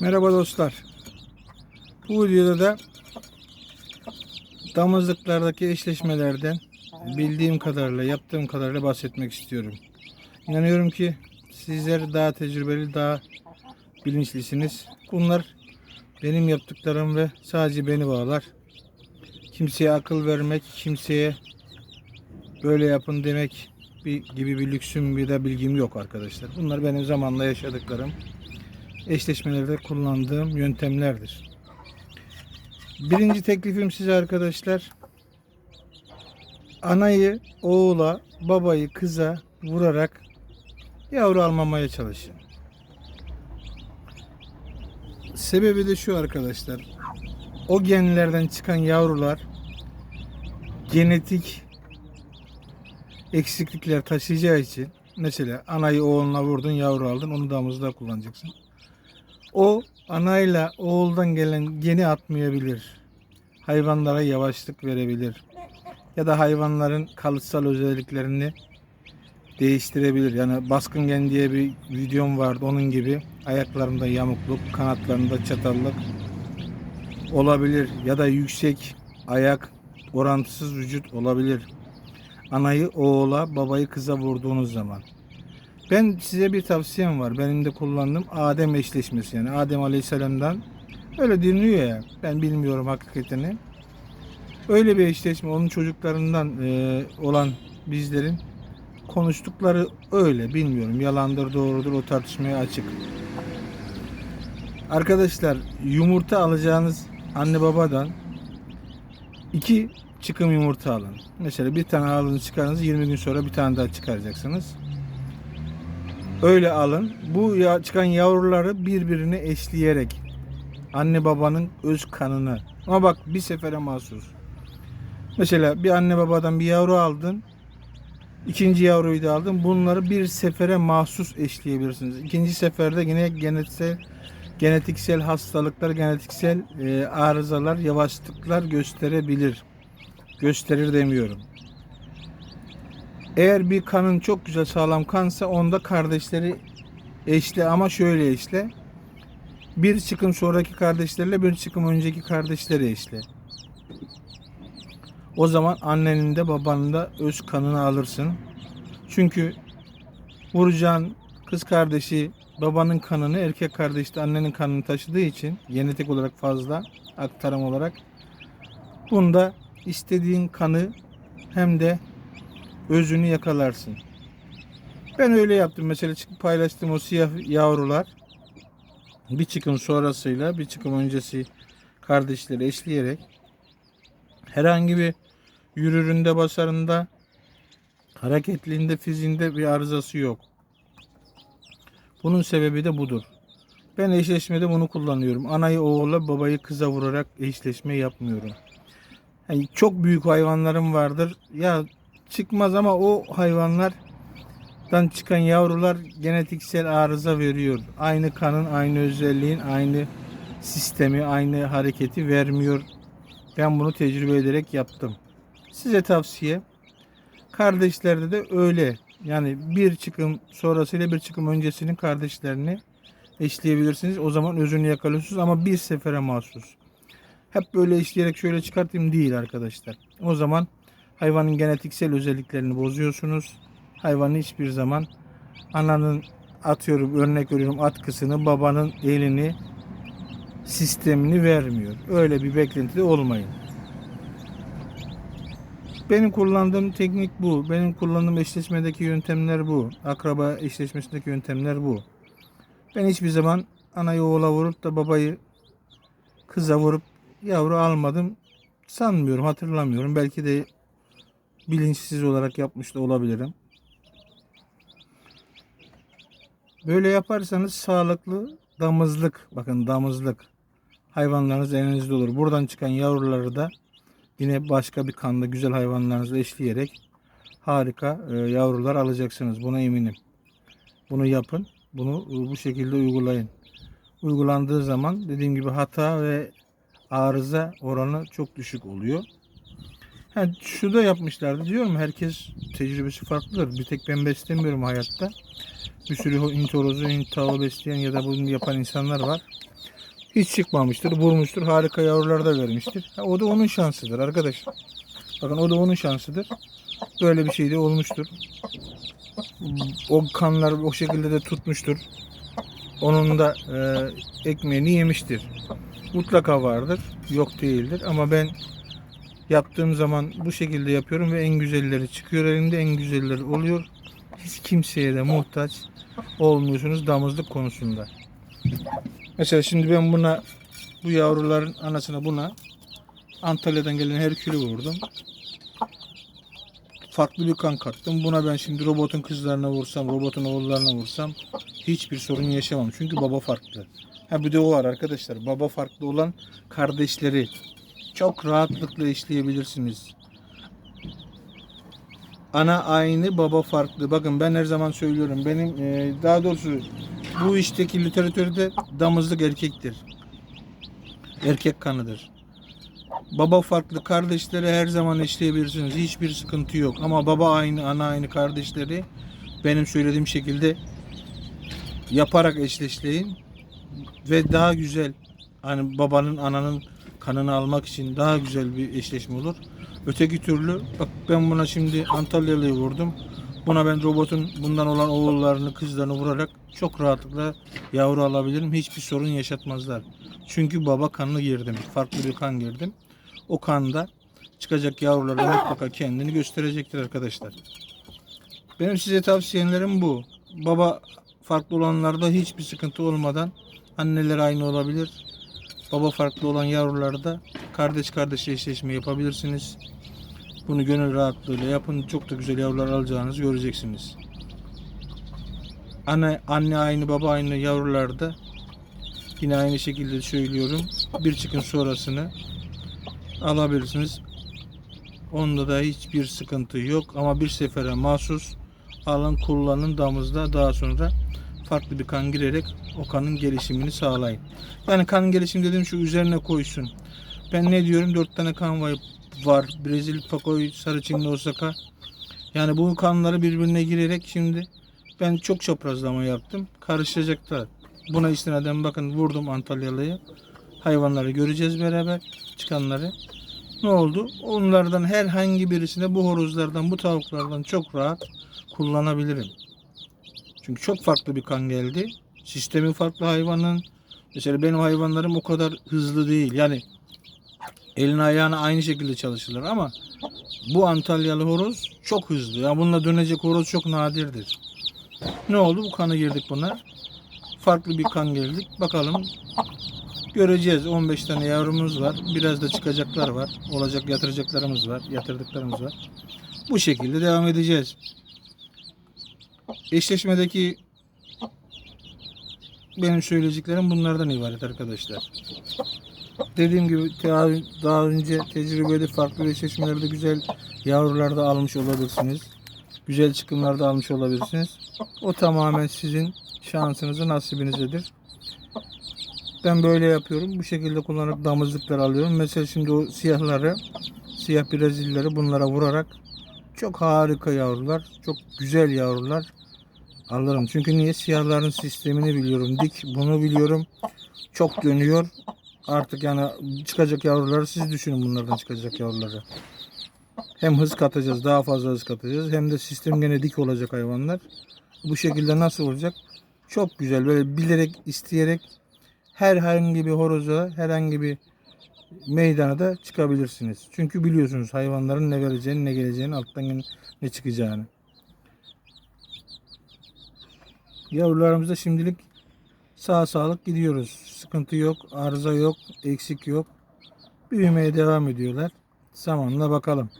Merhaba dostlar. Bu videoda da damızlıklardaki eşleşmelerden bildiğim kadarıyla, yaptığım kadarıyla bahsetmek istiyorum. İnanıyorum ki sizler daha tecrübeli, daha bilinçlisiniz. Bunlar benim yaptıklarım ve sadece beni bağlar. Kimseye akıl vermek, kimseye böyle yapın demek gibi bir lüksüm bir de bilgim yok arkadaşlar. Bunlar benim zamanla yaşadıklarım eşleşmelerde kullandığım yöntemlerdir. Birinci teklifim size arkadaşlar anayı oğula, babayı kıza vurarak yavru almamaya çalışın. Sebebi de şu arkadaşlar. O genlerden çıkan yavrular genetik eksiklikler taşıyacağı için mesela anayı oğluna vurdun yavru aldın onu damızda kullanacaksın. O anayla oğuldan gelen geni atmayabilir. Hayvanlara yavaşlık verebilir. Ya da hayvanların kalıtsal özelliklerini değiştirebilir. Yani baskın gen diye bir videom vardı onun gibi ayaklarında yamukluk, kanatlarında çatallık olabilir ya da yüksek ayak orantısız vücut olabilir. Anayı oğula, babayı kıza vurduğunuz zaman. Ben size bir tavsiyem var. Benim de kullandığım Adem eşleşmesi yani Adem Aleyhisselam'dan öyle dinliyor ya. Ben bilmiyorum hakikatini. Öyle bir eşleşme onun çocuklarından e, olan bizlerin konuştukları öyle bilmiyorum. Yalandır doğrudur o tartışmaya açık. Arkadaşlar yumurta alacağınız anne babadan iki çıkım yumurta alın. Mesela bir tane alın çıkarınız 20 gün sonra bir tane daha çıkaracaksınız. Öyle alın. Bu ya, çıkan yavruları birbirine eşleyerek anne babanın öz kanını. Ama bak bir sefere mahsus. Mesela bir anne babadan bir yavru aldın. ikinci yavruyu da aldın. Bunları bir sefere mahsus eşleyebilirsiniz. İkinci seferde yine genetsel genetiksel hastalıklar, genetiksel e, arızalar, yavaşlıklar gösterebilir. Gösterir demiyorum. Eğer bir kanın çok güzel sağlam kansa onda kardeşleri eşle ama şöyle eşle. Bir çıkım sonraki kardeşlerle bir çıkım önceki kardeşleri eşle. O zaman annenin de babanın da öz kanını alırsın. Çünkü vuracağın kız kardeşi babanın kanını erkek kardeş de annenin kanını taşıdığı için genetik olarak fazla aktarım olarak bunda istediğin kanı hem de özünü yakalarsın. Ben öyle yaptım. Mesela çıkıp paylaştım o siyah yavrular. Bir çıkım sonrasıyla bir çıkım öncesi kardeşleri eşleyerek herhangi bir yürüründe basarında hareketliğinde fiziğinde bir arızası yok. Bunun sebebi de budur. Ben eşleşmede bunu kullanıyorum. Anayı oğula babayı kıza vurarak eşleşme yapmıyorum. Yani çok büyük hayvanlarım vardır. Ya çıkmaz ama o hayvanlardan çıkan yavrular genetiksel arıza veriyor. Aynı kanın, aynı özelliğin, aynı sistemi, aynı hareketi vermiyor. Ben bunu tecrübe ederek yaptım. Size tavsiye kardeşlerde de öyle. Yani bir çıkım sonrasıyla bir çıkım öncesinin kardeşlerini eşleyebilirsiniz. O zaman özünü yakalıyorsunuz ama bir sefere mahsus. Hep böyle işleyerek şöyle çıkartayım değil arkadaşlar. O zaman hayvanın genetiksel özelliklerini bozuyorsunuz. Hayvanın hiçbir zaman ananın atıyorum örnek veriyorum atkısını babanın elini sistemini vermiyor. Öyle bir beklentide olmayın. Benim kullandığım teknik bu. Benim kullandığım eşleşmedeki yöntemler bu. Akraba eşleşmesindeki yöntemler bu. Ben hiçbir zaman anayı oğula vurup da babayı kıza vurup yavru almadım. Sanmıyorum, hatırlamıyorum. Belki de bilinçsiz olarak yapmış da olabilirim. Böyle yaparsanız sağlıklı damızlık, bakın damızlık hayvanlarınız elinizde olur. Buradan çıkan yavruları da yine başka bir kanda güzel hayvanlarınızla eşleyerek harika e, yavrular alacaksınız. Buna eminim. Bunu yapın. Bunu e, bu şekilde uygulayın. Uygulandığı zaman dediğim gibi hata ve arıza oranı çok düşük oluyor. Ha, şu da yapmışlardı diyorum herkes tecrübesi farklıdır. Bir tek ben beslemiyorum hayatta. bir sürü Hint horozu, besleyen ya da bunu yapan insanlar var. Hiç çıkmamıştır, vurmuştur, harika yavrular da vermiştir. Ha, o da onun şansıdır arkadaşlar. Bakın o da onun şansıdır. Böyle bir şey de olmuştur. O kanlar o şekilde de tutmuştur. Onun da e, ekmeğini yemiştir. Mutlaka vardır. Yok değildir. Ama ben yaptığım zaman bu şekilde yapıyorum ve en güzelleri çıkıyor elimde. En güzelleri oluyor. Hiç kimseye de muhtaç olmuyorsunuz damızlık konusunda. Mesela şimdi ben buna bu yavruların anasına buna Antalya'dan gelen Herkül'ü vurdum. Farklı bir kan kattım. Buna ben şimdi robotun kızlarına vursam, robotun oğullarına vursam hiçbir sorun yaşamam. Çünkü baba farklı. Ha bir de o var arkadaşlar. Baba farklı olan kardeşleri çok rahatlıkla işleyebilirsiniz. Ana aynı, baba farklı. Bakın ben her zaman söylüyorum. Benim e, daha doğrusu bu işteki literatürde damızlık erkektir. Erkek kanıdır. Baba farklı kardeşleri her zaman eşleyebilirsiniz. Hiçbir sıkıntı yok. Ama baba aynı, ana aynı kardeşleri benim söylediğim şekilde yaparak eşleşleyin ve daha güzel hani babanın ananın kanını almak için daha güzel bir eşleşme olur. Öteki türlü bak ben buna şimdi Antalyalı'yı vurdum. Buna ben robotun bundan olan oğullarını kızlarını vurarak çok rahatlıkla yavru alabilirim. Hiçbir sorun yaşatmazlar. Çünkü baba kanını girdim. Farklı bir kan girdim. O kanda çıkacak yavrular da mutlaka kendini gösterecektir arkadaşlar. Benim size tavsiyelerim bu. Baba farklı olanlarda hiçbir sıkıntı olmadan anneler aynı olabilir. Baba farklı olan yavrularda kardeş kardeş eşleşme yapabilirsiniz. Bunu gönül rahatlığıyla yapın. Çok da güzel yavrular alacağınızı göreceksiniz. Anne, anne aynı baba aynı yavrularda yine aynı şekilde söylüyorum. Bir çıkın sonrasını alabilirsiniz. Onda da hiçbir sıkıntı yok ama bir sefere mahsus alın kullanın damızda daha sonra farklı bir kan girerek o kanın gelişimini sağlayın. Yani kan gelişimi dediğim şu üzerine koysun. Ben ne diyorum? Dört tane kan var. Brezilya, Pakoy, Sarı Çinli, Osaka. Yani bu kanları birbirine girerek şimdi ben çok çaprazlama yaptım. Karışacaklar. Buna istinaden bakın vurdum Antalyalı'yı. Hayvanları göreceğiz beraber. Çıkanları. Ne oldu? Onlardan herhangi birisine bu horozlardan, bu tavuklardan çok rahat kullanabilirim. Çünkü çok farklı bir kan geldi. Sistemi farklı hayvanın. Mesela benim hayvanlarım o kadar hızlı değil. Yani elin ayağına aynı şekilde çalışırlar ama bu Antalyalı horoz çok hızlı. Yani bununla dönecek horoz çok nadirdir. Ne oldu? Bu kanı girdik buna. Farklı bir kan girdik. Bakalım göreceğiz. 15 tane yavrumuz var. Biraz da çıkacaklar var. Olacak yatıracaklarımız var. Yatırdıklarımız var. Bu şekilde devam edeceğiz. Eşleşmedeki benim söyleyeceklerim bunlardan ibaret arkadaşlar. Dediğim gibi daha, önce tecrübeli farklı eşleşmelerde güzel yavrular da almış olabilirsiniz. Güzel çıkımlar da almış olabilirsiniz. O tamamen sizin şansınızın nasibinizdedir. Ben böyle yapıyorum. Bu şekilde kullanarak damızlıklar alıyorum. Mesela şimdi o siyahları, siyah Brezilyaları bunlara vurarak çok harika yavrular, çok güzel yavrular alırım. Çünkü niye? Siyahların sistemini biliyorum. Dik bunu biliyorum. Çok dönüyor. Artık yani çıkacak yavruları siz düşünün bunlardan çıkacak yavruları. Hem hız katacağız, daha fazla hız katacağız. Hem de sistem gene dik olacak hayvanlar. Bu şekilde nasıl olacak? Çok güzel. Böyle bilerek, isteyerek herhangi bir horoza, herhangi bir meydana da çıkabilirsiniz. Çünkü biliyorsunuz hayvanların ne vereceğini, ne geleceğini, alttan ne çıkacağını. Yavrularımızda şimdilik sağ sağlık gidiyoruz. Sıkıntı yok, arıza yok, eksik yok. Büyümeye devam ediyorlar. Zamanla bakalım.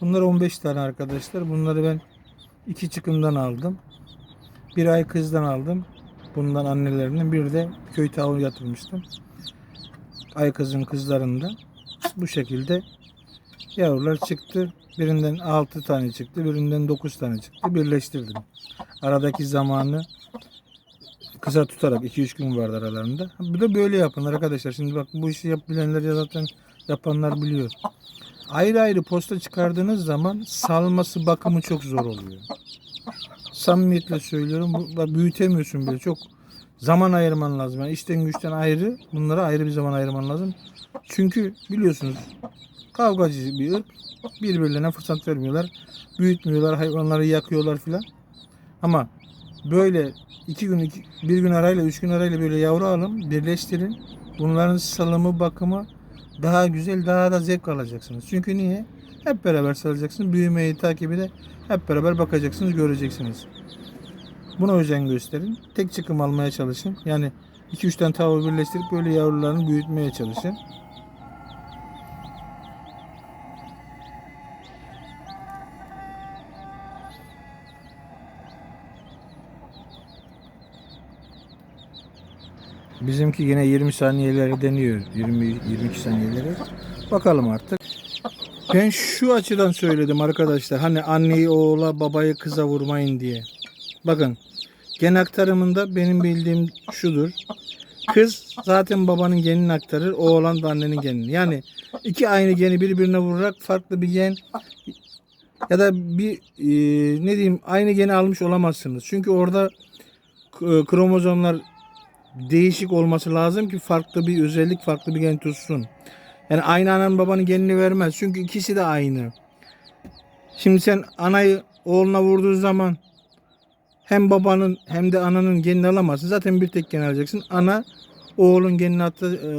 Bunlar 15 tane arkadaşlar. Bunları ben iki çıkımdan aldım. Bir ay kızdan aldım. Bundan annelerinin bir de köy tavuğu yatırmıştım. Ay kızın kızlarından. Bu şekilde yavrular çıktı. Birinden 6 tane çıktı. Birinden 9 tane çıktı. Birleştirdim. Aradaki zamanı kısa tutarak 2-3 gün vardı aralarında. Bu da böyle yapın arkadaşlar. Şimdi bak bu işi yap bilenler ya zaten yapanlar biliyor. Ayrı ayrı posta çıkardığınız zaman salması bakımı çok zor oluyor. Samimiyetle söylüyorum. Büyütemiyorsun bile. Çok zaman ayırman lazım. Yani işten güçten ayrı. Bunlara ayrı bir zaman ayırman lazım. Çünkü biliyorsunuz kavgacı bir ırk. Birbirlerine fırsat vermiyorlar. Büyütmüyorlar. Hayvanları yakıyorlar filan. Ama böyle iki gün, iki, bir gün arayla, üç gün arayla böyle yavru alın, birleştirin. Bunların salımı, bakımı daha güzel, daha da zevk alacaksınız. Çünkü niye? Hep beraber salacaksınız. Büyümeyi, takibi de hep beraber bakacaksınız, göreceksiniz. Buna özen gösterin. Tek çıkım almaya çalışın. Yani 2-3 tane tavuğu birleştirip böyle yavrularını büyütmeye çalışın. Bizimki yine 20 saniyeleri deniyor. 20 22 saniyeleri. Bakalım artık. Ben şu açıdan söyledim arkadaşlar. Hani anneyi oğula, babayı kıza vurmayın diye. Bakın gen aktarımında benim bildiğim şudur. Kız zaten babanın genini aktarır. Oğlan da annenin genini. Yani iki aynı geni birbirine vurarak farklı bir gen ya da bir e, ne diyeyim aynı geni almış olamazsınız. Çünkü orada k- kromozomlar değişik olması lazım ki farklı bir özellik, farklı bir gen tutsun. Yani aynı ananın babanın genini vermez. Çünkü ikisi de aynı. Şimdi sen anayı oğluna vurduğun zaman hem babanın hem de ananın genini alamazsın. Zaten bir tek gen alacaksın. Ana oğlun genini atı, e,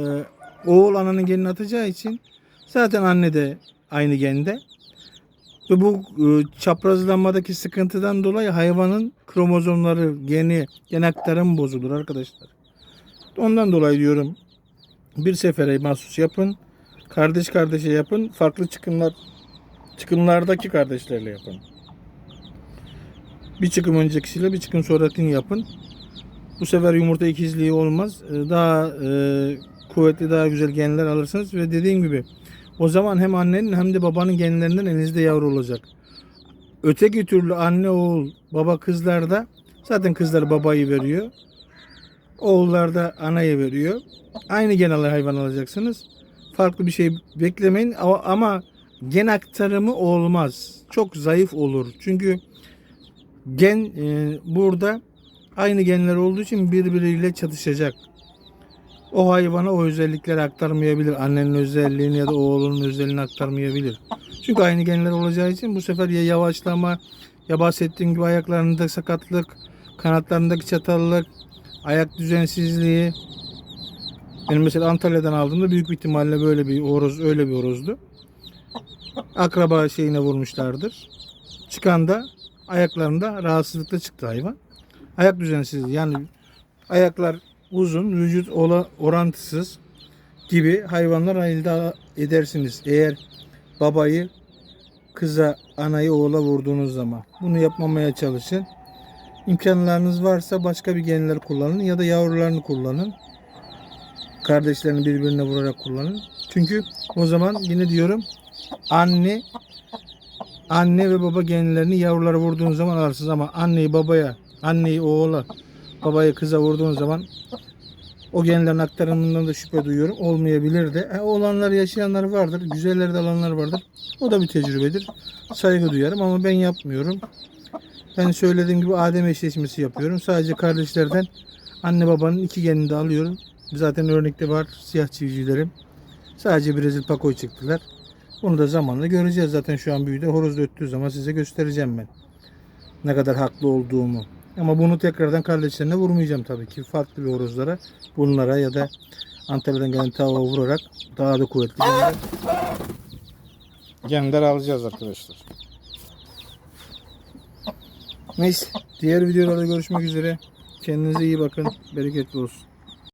oğul ananın genini atacağı için zaten anne de aynı gende. Ve bu e, çaprazlanmadaki sıkıntıdan dolayı hayvanın kromozomları, geni, gen aktarımı bozulur arkadaşlar. Ondan dolayı diyorum bir sefere mahsus yapın. Kardeş kardeşe yapın. Farklı çıkımlar çıkımlardaki kardeşlerle yapın. Bir çıkım öncekisiyle bir çıkım sonrakini yapın. Bu sefer yumurta ikizliği olmaz. Ee, Daha e, kuvvetli, daha güzel genler alırsınız ve dediğim gibi o zaman hem annenin hem de babanın genlerinden elinizde yavru olacak. Öteki türlü anne oğul, baba kızlarda zaten kızlar babayı veriyor. Oğullar da anayı veriyor. Aynı gen alı hayvan alacaksınız. Farklı bir şey beklemeyin ama gen aktarımı olmaz. Çok zayıf olur. Çünkü gen e, burada aynı genler olduğu için birbiriyle çatışacak. O hayvana o özellikleri aktarmayabilir. Annenin özelliğini ya da oğlunun özelliğini aktarmayabilir. Çünkü aynı genler olacağı için bu sefer ya yavaşlama ya bahsettiğim gibi ayaklarında sakatlık, kanatlarındaki çatallık, ayak düzensizliği. Benim mesela Antalya'dan aldığımda büyük bir ihtimalle böyle bir horoz, öyle bir horozdu. Akraba şeyine vurmuşlardır. Çıkan da ayaklarında rahatsızlıkla çıktı hayvan. Ayak düzensizliği yani ayaklar uzun, vücut ola, orantısız gibi hayvanlar elde edersiniz. Eğer babayı kıza, anayı oğula vurduğunuz zaman. Bunu yapmamaya çalışın. İmkanlarınız varsa başka bir genler kullanın ya da yavrularını kullanın. Kardeşlerini birbirine vurarak kullanın. Çünkü o zaman yine diyorum anne anne ve baba genlerini yavrulara vurduğun zaman alırsınız ama anneyi babaya, anneyi oğula, babayı kıza vurduğun zaman o genlerin aktarımından da şüphe duyuyorum. Olmayabilir de. E, olanlar yaşayanlar vardır. Güzelleri de alanlar vardır. O da bir tecrübedir. Saygı duyarım ama ben yapmıyorum. Ben söylediğim gibi Adem eşleşmesi yapıyorum. Sadece kardeşlerden anne babanın iki genini de alıyorum. Zaten örnekte var siyah çivicilerim. Sadece Brezil pakoy çıktılar. Bunu da zamanla göreceğiz. Zaten şu an büyüdü. Horoz da öttüğü zaman size göstereceğim ben. Ne kadar haklı olduğumu. Ama bunu tekrardan kardeşlerine vurmayacağım tabii ki. Farklı bir horozlara, bunlara ya da Antalya'dan gelen tavuğa vurarak daha da kuvvetli genler alacağız arkadaşlar. Neyse. Diğer videolarda görüşmek üzere. Kendinize iyi bakın. Bereketli olsun.